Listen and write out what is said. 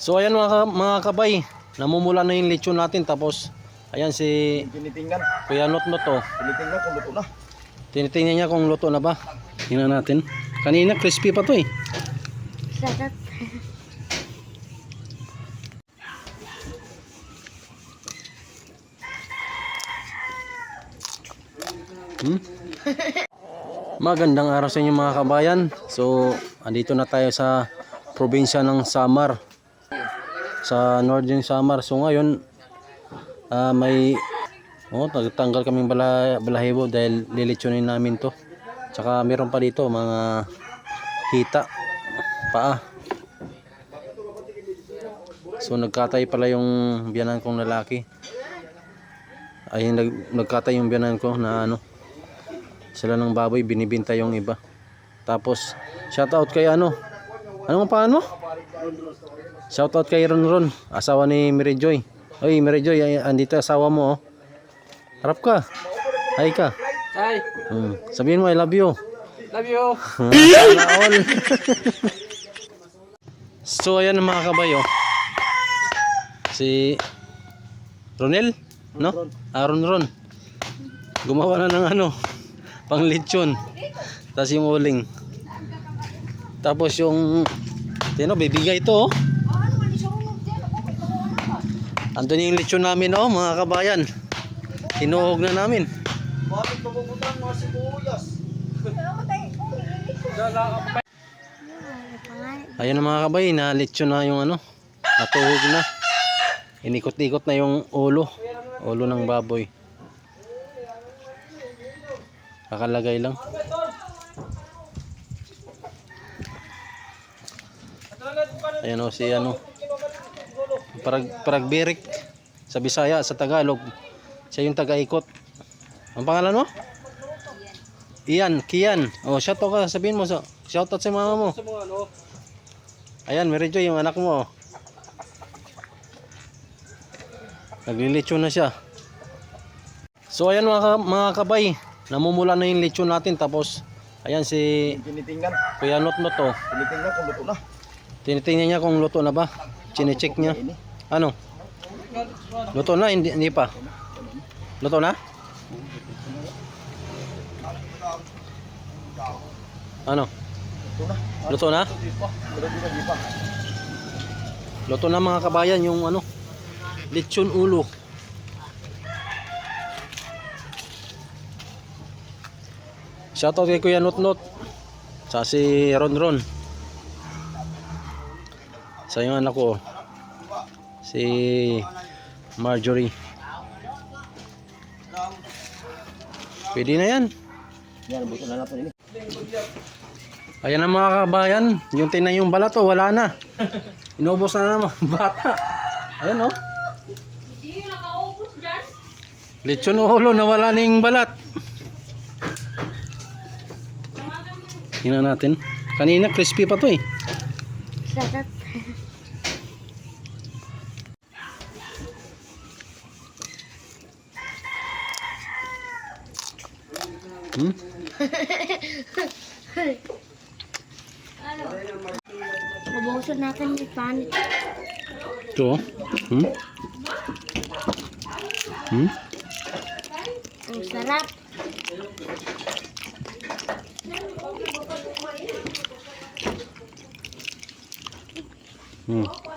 So ayan mga, mga kabay, namumula na yung lechon natin tapos ayan si Tinitingnan. Kuya Notnot oh. Tinitingnan kung luto na. Tinitingnan niya kung luto na ba. Tingnan natin. Kanina crispy pa to eh. Sarap. Hmm? Magandang araw sa inyo mga kabayan. So, andito na tayo sa probinsya ng Samar. Sa Northern Samar. So ngayon, ah, may oh, tanggal kaming bala, balahibo dahil lilitsunin namin to. Tsaka meron pa dito mga hita, paa. So nagkatay pala yung biyanan kong lalaki. Ay nag, nagkatay yung biyanan ko na ano, sila ng baboy binibinta yung iba tapos shout out kay ano ano ang pangalan mo shout out kay Ron Ron asawa ni Mary Joy. Oy Mary Joy andito asawa mo oh. Harap ka. Hi ka. Hi. hmm. sabihin mo I love you. Love you. All. so ayan ang mga kabayo si Ronel no? Aaron Ron. Gumawa na ng ano pang lechon. Tapos yung uling. Tapos yung tino bibigay ito oh andun yung lechon namin oh mga kabayan tinuhog na namin Bakit napupunta mga sibuyas? Ayun na mga kabay, na lechon na yung ano, natuhog na. Inikot-ikot na yung ulo, ulo ng baboy. Kakalagay lang. Ayan o si ano, parag, paragbirik sa Bisaya, sa Tagalog. Siya yung taga-ikot. Ang pangalan mo? Ian, Kian. Oh, shout out ka, sabihin mo sa shout out sa mama mo. Ano? Ayan, Mary Joy, yung anak mo. oh. Naglilitsyon na siya. So ayan mga, mga kabay, namumula na yung lechon natin tapos ayan si Tinitingnan. Kuya Notnot oh. Tinitingnan kung luto na. Tinitingnan niya kung luto na ba. Chinecheck niya. Ano? Luto na? Hindi, hindi pa. Luto na? Ano? Luto na. Luto na? Mga kabayan yung ano, lechon ulo. Shoutout kay Kuya Notnot. Sa si Ron Ron. Sa yung anak ko. Si Marjorie. Pwede na yan. Yan, buto na natin ini. Ayan ang mga kabayan. Yung tinay yung balat oh, wala na. Inubos na naman bata. Ayan oh. Lechon ulo na wala na yung balat. Tingnan natin. Kanina crispy pa to eh. Sarap. Hmm? Mabuhusan natin yung panit. Ito oh. Hmm? Hmm? Ang sarap. 응.